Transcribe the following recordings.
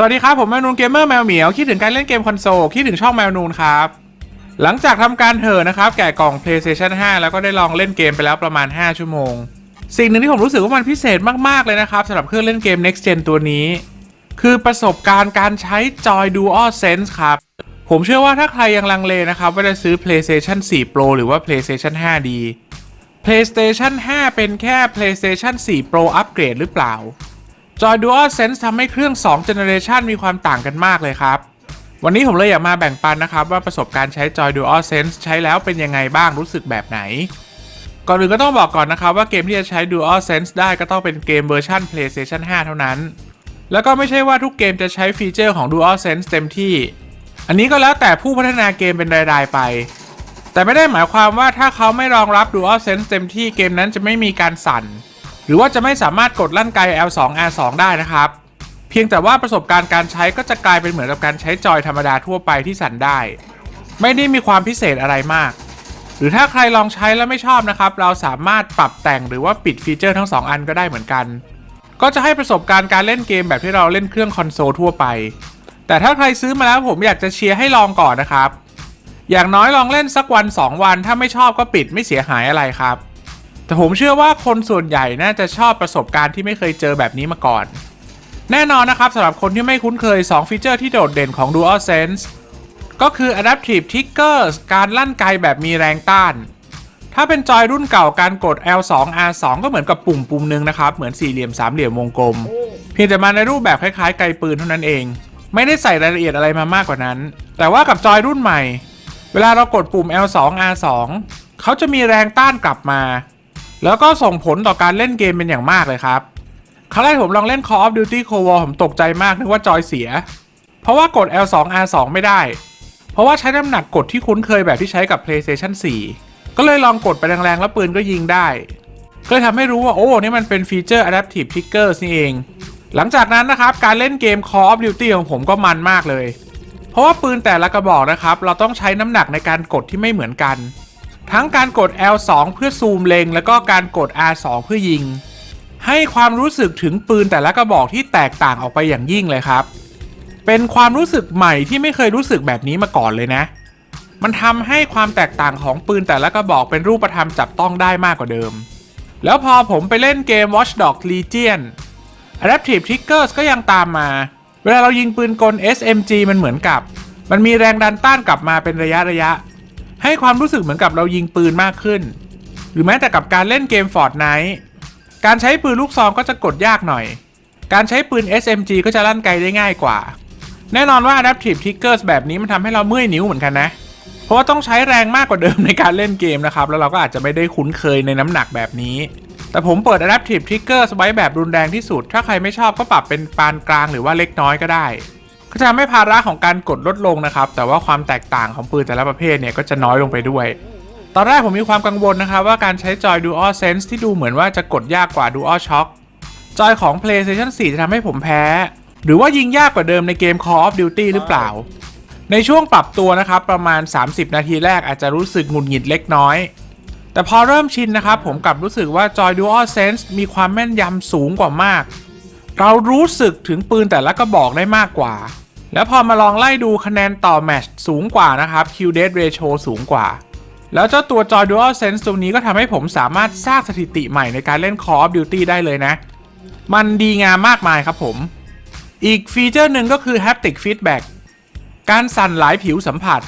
สวัสดีครับ ผมแมวนูนเกมเมอร์แมวเหมียวคิดถึงการเล่นเกมคอนโซลคิดถึงช่องแมวนูนครับ หลังจากทำการเถอะนะครับ แกะกล่อง PlayStation 5 แล้วก็ได้ลองเล่นเกมไปแล้วประมาณ 5 ชั่วโมง สิ่งหนึ่งที่ผมรู้สึกว่ามันพิเศษมาก ๆ เลยนะครับสำหรับเครื่องเล่นเกม Next Gen ตัวนี้ คือประสบการณ์การใช้จอย Dual Sense ครับ ผมเชื่อว่าถ้าใครยังลังเลนะครับว่าจะซื้อ PlayStation 4 Pro หรือว่า PlayStation 5 ดี PlayStation 5 เป็นแค่ PlayStation 4 Pro อัปเกรดหรือเปล่า จอย Dual Sense ทำให้เครื่อง 2 Generation มีความต่างกันมากเลยครับ วันนี้ผมเลยอยากมาแบ่งปันนะครับ ว่าประสบการณ์ใช้จอย Dual Sense ใช้แล้วเป็นยังไงบ้างรู้สึกแบบไหน ก่อนอื่นก็ต้องบอกก่อนนะครับ ว่าเกมที่จะใช้ Dual Sense ได้ก็ต้องเป็นเกมเวอร์ชัน PlayStation 5 เท่านั้น แล้วก็ไม่ใช่ว่าทุกเกมจะใช้ฟีเจอร์ของ Dual Sense เต็มที่ อันนี้ก็แล้วแต่ผู้พัฒนาเกมเป็นรายๆไป แต่ไม่ได้หมายความว่าถ้าเขาไม่รองรับ Dual Sense เต็มที่เกมนั้นจะไม่มีการสั่น หรือว่าจะไม่สามารถกดลั่นไก L2 R2 ได้นะครับ เพียงแต่ว่าประสบการณ์การใช้ก็จะกลายเป็นเหมือนกับการใช้จอยธรรมดาทั่วไปที่สั่นได้ ไม่ได้มีความพิเศษอะไรมาก หรือถ้าใครลองใช้แล้วไม่ชอบนะครับ เราสามารถปรับแต่งหรือว่าปิดฟีเจอร์ทั้ง 2 อันก็ได้เหมือนกัน ก็จะให้ประสบการณ์การเล่นเกมแบบที่เราเล่นเครื่องคอนโซลทั่วไป แต่ถ้าใครซื้อมาแล้วผมอยากจะเชียร์ให้ลองก่อนนะครับ อย่างน้อยลองเล่นสักวัน 2 วัน ถ้าไม่ชอบก็ปิดไม่เสียหายอะไรครับ แต่ผมเชื่อว่าคนส่วนใหญ่น่าจะชอบประสบการณ์ที่ไม่เคยเจอแบบนี้มาก่อน แน่นอนนะครับสำหรับคนที่ไม่คุ้นเคย 2 ฟีเจอร์ที่โดดเด่นของ DualSense ก็คือ Adaptive Triggers การลั่นไกแบบมีแรงต้าน ถ้าเป็นจอยรุ่นเก่าการกด L2 R2 ก็เหมือนกับปุ่มปุ่มหนึ่งนะครับ เหมือนสี่เหลี่ยมสามเหลี่ยมวงกลม เพียงแต่มาในรูปแบบคล้ายๆไกลปืนเท่านั้นเอง ไม่ได้ใส่รายละเอียดอะไรมามากกว่านั้น แต่ว่ากับจอยรุ่นใหม่ เวลาเรากดปุ่ม L2 R2 เขาจะมีแรงต้านกลับมา แล้วก็ส่งผลต่อการเล่นเกมเป็นอย่างมากเลยครับครั้งแรกผมลองเล่น Call of Duty Cold War ผมตกใจมากนึกว่าจอยเสีย เพราะว่ากด L2 R2 ไม่ได้ เพราะว่าใช้น้ำหนักกดที่คุ้นเคยแบบที่ใช้กับ PlayStation 4 ก็เลยลองกดไปแรงๆ แล้วปืนก็ยิงได้ ก็เลยทำให้รู้ว่า โอ้ นี่มันเป็นฟีเจอร์ Adaptive Triggers นี่เอง หลังจากนั้นนะครับ การเล่นเกม Call of Duty ของผมก็มันมากเลย เพราะว่าปืนแต่ละกระบอกนะครับ เราต้องใช้น้ำหนักในการกดที่ไม่เหมือนกัน ทั้งการกด L2 เพื่อซูมเล็ง แล้วก็การกด R2 เพื่อยิง ให้ความรู้สึกถึงปืนแต่ละกระบอกที่แตกต่างออกไปอย่างยิ่งเลยครับ เป็นความรู้สึกใหม่ที่ไม่เคยรู้สึกแบบนี้มาก่อนเลยนะ มันทำให้ความแตกต่างของปืนแต่ละกระบอกเป็นรูปธรรมจับต้องได้มากกว่าเดิม แล้วพอผมไปเล่นเกม Watch Dogs Legion Adaptive Triggers ก็ยังตามมา เวลาเรายิงปืนกล SMG มันเหมือนกับ มันมีแรงดันต้านกลับมาเป็นระยะระยะ ให้ความรู้สึกเหมือนกับเรายิงปืนมากขึ้น หรือแม้แต่กับการเล่นเกม Fortnite การใช้ปืนลูกซองก็จะกดยากหน่อย การใช้ปืน SMG ก็จะลั่นไกลได้ง่ายกว่า แน่นอนว่า Adaptive Triggers แบบนี้มันทำให้เราเมื่อยนิ้วเหมือนกันนะ เพราะว่าต้องใช้แรงมากกว่าเดิมในการเล่นเกมนะครับ แล้วเราก็อาจจะไม่ได้คุ้นเคยในน้ำหนักแบบนี้ แต่ผมเปิด Adaptive Triggers ไว้แบบรุนแรงที่สุด ถ้าใครไม่ชอบก็ปรับเป็นปานกลางหรือว่าเล็กน้อยก็ได้ ก็จะทำให้ภาระของการกดลดลงนะครับ แต่ว่าความแตกต่างของปืนแต่ละประเภทเนี่ยก็จะน้อยลงไปด้วย ตอนแรกผมมีความกังวลนะครับว่าการใช้จอย Dual Sense ที่ดูเหมือนว่าจะกดยากกว่า Dual Shock จอยของ PlayStation 4 จะทำให้ผมแพ้ หรือว่ายิงยากกว่าเดิมในเกม Call of Duty หรือเปล่า ในช่วงปรับตัวนะครับประมาณ 30 นาทีแรกอาจจะรู้สึกหงุดหงิดเล็กน้อย แต่พอเริ่มชินนะครับผมกลับรู้สึกว่าจอย Dual Sense มีความแม่นยำสูงกว่ามาก เรารู้สึกถึงปืนแต่ละกระบอกได้มากกว่า แล้วพอมาลองไล่ดูคะแนนต่อแมตช์สูงกว่านะครับ Q Death Ratio สูงกว่า แล้วเจ้าตัวจอย Dual Sense ตรงนี้ก็ทำให้ผมสามารถสร้างสถิติใหม่ในการเล่น Call of Duty ได้เลยนะ มันดีงามมากมายครับผม อีกฟีเจอร์หนึ่งก็คือ Haptic Feedback การสั่นหลายผิวสัมผัส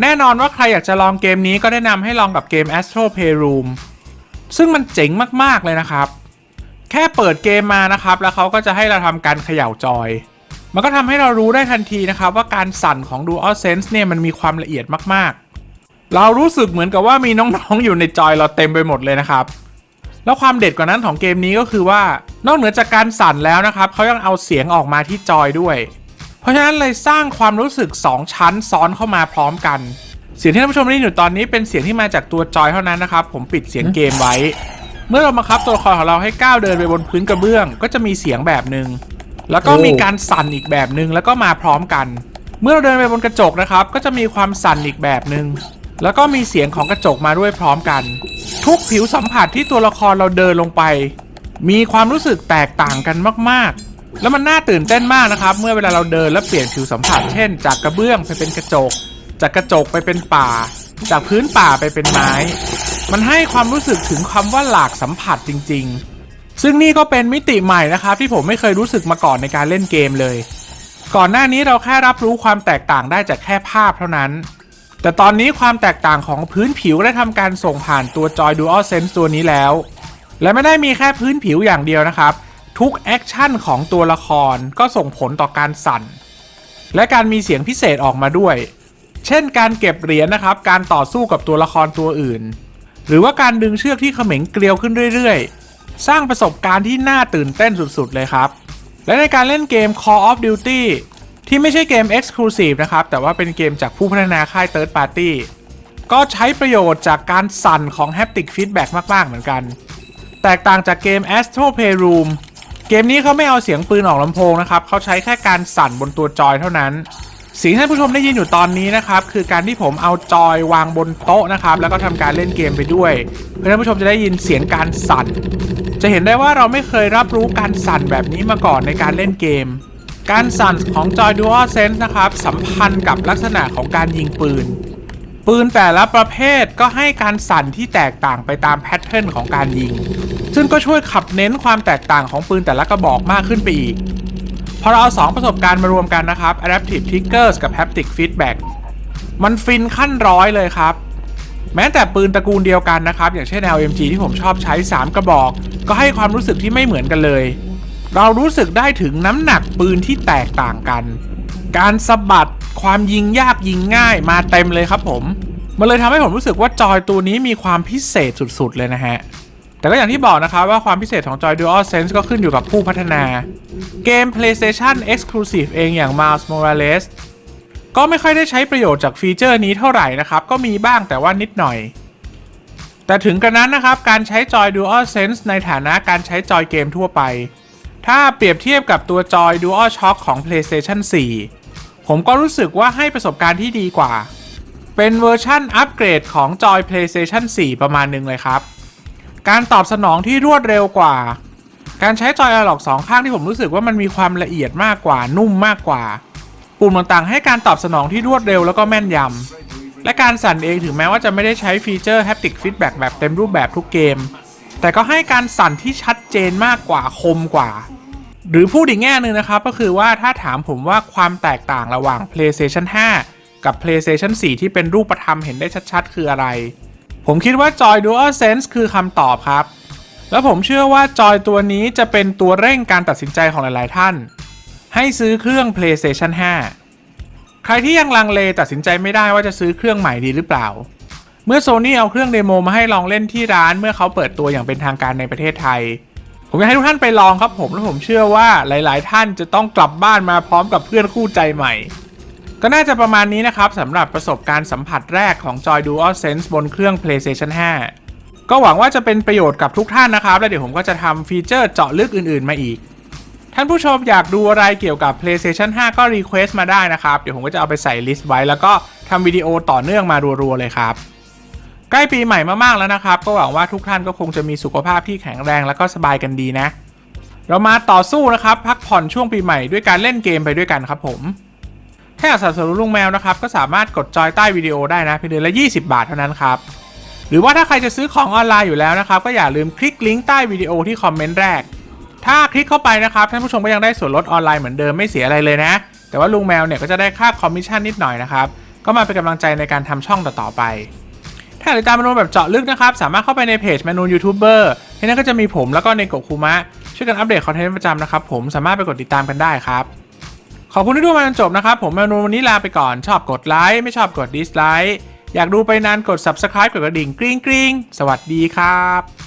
แน่นอนว่าใครอยากจะลองเกมนี้ก็แนะนำให้ลองกับเกม Astro Playroom ซึ่งมันเจ๋งมาก ๆ เลยนะครับ แค่เปิดเกมมานะครับ แล้วเขาก็จะให้เราทำการเขย่าจอย มันก็ทำให้เรารู้ได้ทันทีนะครับ ว่าการสั่นของ DualSense เนี่ยมันมีความละเอียดมากๆ เรารู้สึกเหมือนกับว่ามีน้องๆอยู่ในจอยเราเต็มไปหมดเลยนะครับแล้วความเด็ดกว่านั้นของเกมนี้ก็คือว่านอกเหนือจากการสั่นแล้วนะครับเขายังเอาเสียงออกมาที่จอยด้วย เพราะฉะนั้นเลยสร้างความรู้สึก 2 ชั้นซ้อนเข้ามาพร้อมกัน เสียงที่ท่านผู้ชมได้ยินอยู่ตอนนี้เป็นเสียงที่มาจากตัวจอยเท่านั้นนะครับ ผมปิดเสียงเกมไว้ เมื่อเรามาคับตัวละครของเราให้ก้าวเดินไปบนพื้นกระเบื้อง ก็จะมีเสียงแบบหนึ่งแล้วก็มีการสั่นอีกแบบหนึ่งแล้วก็มาพร้อมกัน เมื่อเราเดินไปบนกระจกนะครับ ก็จะมีความสั่นอีกแบบหนึ่งแล้วก็มีเสียงของกระจกมาด้วยพร้อมกัน ทุกผิวสัมผัสที่ตัวละครเราเดินลงไป มีความรู้สึกแตกต่างกันมากๆ แล้วมันน่าตื่นเต้นมากนะครับ เมื่อเวลาเราเดินแล้วเปลี่ยนผิวสัมผัส เช่น จากกระเบื้องไปเป็นกระจก จากกระจกไปเป็นป่า จากพื้นป่าไปเป็นไม้ มันให้ความรู้สึกถึงคำว่าหลากสัมผัสจริง ๆ ซึ่งนี่ก็เป็นมิติใหม่นะครับที่ผมไม่เคยรู้สึกมาก่อนในการเล่นเกมเลย ก่อนหน้านี้เราแค่รับรู้ความแตกต่างได้จากแค่ภาพเท่านั้น แต่ตอนนี้ความแตกต่างของพื้นผิวได้ทำการส่งผ่านตัวจอย DualSense ตัวนี้แล้ว และไม่ได้มีแค่พื้นผิวอย่างเดียวนะครับ ทุกแอคชั่นของตัวละครก็ส่งผลต่อการสั่น และการมีเสียงพิเศษออกมาด้วย เช่นการเก็บเหรียญนะครับ การต่อสู้กับตัวละครตัวอื่น หรือว่าการดึงเชือกที่เขม็งเกลียวขึ้นเรื่อยๆ สร้างประสบการณ์ที่น่าตื่นเต้นสุดๆเลยครับ และในการเล่นเกม Call of Duty ที่ไม่ใช่เกม Exclusive นะครับ แต่ว่าเป็นเกมจากผู้พัฒนาค่าย Third Party ก็ใช้ประโยชน์จากการสั่นของ Haptic Feedback มากๆ เหมือนกัน แตกต่างจากเกม Astro Playroom เกมนี้เขาไม่เอาเสียงปืนออกลำโพงนะครับเขาใช้แค่การสั่นบนตัวจอยเท่านั้น สิ่งที่ท่านผู้ชมได้ยินอยู่ตอนนี้นะครับคือการที่ผมเอาจอยวางบนโต๊ะนะครับแล้วก็ทำการเล่นเกมไปด้วยเพื่อท่านผู้ชมจะได้ยินเสียงการสั่น จะเห็นได้ว่าเราไม่เคยรับรู้การสั่นแบบนี้มาก่อนในการเล่นเกม การสั่นของจอย DualSense นะครับสัมพันธ์กับลักษณะของการยิงปืน ปืนแต่ละประเภทก็ให้การสั่นที่แตกต่างไปตามแพทเทิร์นของการยิง ซึ่งก็ช่วยขับเน้นความแตกต่างของปืนแต่ละกระบอกมากขึ้นไปอีก พอเราเอาสองประสบการณ์มารวมกันนะครับ Adaptive Triggers กับ Haptic Feedback มันฟินขั้นร้อยเลยครับ แม้แต่ปืนตระกูลเดียวกันนะครับ อย่างเช่น LMG ที่ผมชอบใช้ 3 กระบอก ก็ให้ความรู้สึกที่ไม่เหมือนกันเลย เรารู้สึกได้ถึงน้ำหนักปืนที่แตกต่างกัน การสะบัดความยิงยากยิงง่ายมาเต็มเลยครับผม มันเลยทำให้ผมรู้สึกว่าจอยตัวนี้มีความพิเศษสุดๆเลยนะฮะ แต่ก็อย่างที่บอกนะครับว่าความพิเศษของจอย DualSense ก็ขึ้นอยู่กับผู้พัฒนา เกม PlayStation Exclusive เองอย่าง Miles Morales ก็ไม่ค่อยได้ใช้ประโยชน์จากฟีเจอร์นี้เท่าไหร่นะครับ ก็มีบ้างแต่ว่านิดหน่อย แต่ถึงกระนั้นนะครับ การใช้จอย DualSense ในฐานะการใช้จอยเกมทั่วไป ถ้าเปรียบเทียบกับตัวจอย DualShock ของ PlayStation 4 ผมก็รู้สึกว่าให้ประสบการณ์ที่ดีกว่า เป็นเวอร์ชั่นอัปเกรดของจอย PlayStation 4 ประมาณหนึงเลยครับ การตอบสนองที่รวดเร็วกว่า การใช้จอยอนาล็อกสองข้างที่ผมรู้สึกว่ามันมีความละเอียดมากกว่านุ่มมากกว่า ปุ่มต่างๆ ให้การตอบสนองที่รวดเร็วแล้วก็แม่นยำและการสั่นเองถึงแม้ว่าจะไม่ได้ใช้ฟีเจอร์ Haptic Feedback แบบเต็มรูปแบบทุกเกม แต่ก็ให้การสั่นที่ชัดเจนมากกว่าคมกว่า หรือพูดอีกแง่หนึ่งนะครับก็คือว่าถ้าถามผมว่าความแตกต่างระหว่าง PlayStation 5 กับ PlayStation 4 ที่เป็นรูปธรรมเห็นได้ชัด ๆ คืออะไร ผมคิดว่าจอย DualSense คือคำตอบครับ แล้วผมเชื่อว่าจอยตัวนี้จะเป็นตัวเร่งการตัดสินใจของหลาย ๆ ท่าน ให้ซื้อเครื่อง PlayStation 5 ใครที่ยังลังเลตัดสินใจไม่ได้ว่าจะซื้อเครื่องใหม่ดีหรือเปล่า เมื่อ Sony เอาเครื่องเดโมมาให้ลองเล่นที่ร้านเมื่อเขาเปิดตัวอย่างเป็นทางการในประเทศไทย ผมอยากให้ทุกท่านไปลองครับผมและผมเชื่อว่าหลาย ๆ ท่านจะต้องกลับบ้านมาพร้อมกับเพื่อนคู่ใจใหม่ ก็น่าจะประมาณนี้นะครับสำหรับประสบการณ์สัมผัสแรกของ Joy DualSense บนเครื่อง PlayStation 5 ก็หวังว่าจะเป็นประโยชน์กับทุกท่านนะครับ และเดี๋ยวผมก็จะทำฟีเจอร์เจาะลึกอื่นๆมาอีก ท่านผู้ชมอยากดูอะไรเกี่ยวกับ PlayStation 5 ก็รีเควสต์มาได้นะครับ เดี๋ยวผมก็จะเอาไปใส่ลิสต์ไว้ แล้วก็ทำวิดีโอต่อเนื่องมารัวๆเลยครับ ใกล้ปีใหม่มากๆแล้วนะครับ ก็หวังว่าทุกท่านก็คงจะมีสุขภาพที่แข็งแรงแล้วก็สบายกันดีนะ เรามาต่อสู้นะครับ พักผ่อนช่วงปีใหม่ด้วยการเล่นเกมไปด้วยกันครับผม ถ้าอยากสนับสนุนลุงแมวนะครับ ก็สามารถกดจอยใต้วิดีโอได้นะเพียงเดือนละ 20 บาทเท่านั้นครับ หรือว่าถ้าใครจะซื้อของออนไลน์อยู่แล้วนะครับ ก็อย่าลืมคลิกลิงก์ใต้วิดีโอที่คอมเมนต์แรก ถ้าคลิกเข้าไปนะครับท่านผู้ชมก็ยังได้ส่วนลดออนไลน์เหมือนเดิมไม่เสียอะไรเลยนะ แต่ว่าลุงแมวเนี่ยก็จะได้ค่าคอมมิชชั่นนิดหน่อยนะครับก็มาเป็นกำลังใจในการทำช่องต่อๆไปถ้าอยากติดตามเมนูแบบเจาะลึกนะครับ สามารถเข้าไปในเพจเมนูยูทูบเบอร์ที่นั่นก็จะมีผมแล้วก็ในกบคูมะ ช่วยกันอัปเดตคอนเทนต์ประจำนะครับ ผมสามารถไปกดติดตามกันได้ครับ ขอบคุณที่ดูมาจนจบนะครับ ผมเมนูวันนี้ลาไปก่อน ชอบกดไลค์ไม่ชอบกดดิสไลค์อยากดูไปนานกด subscribe กดกระดิ่งกริ๊งกริ๊งสวัสดีครับ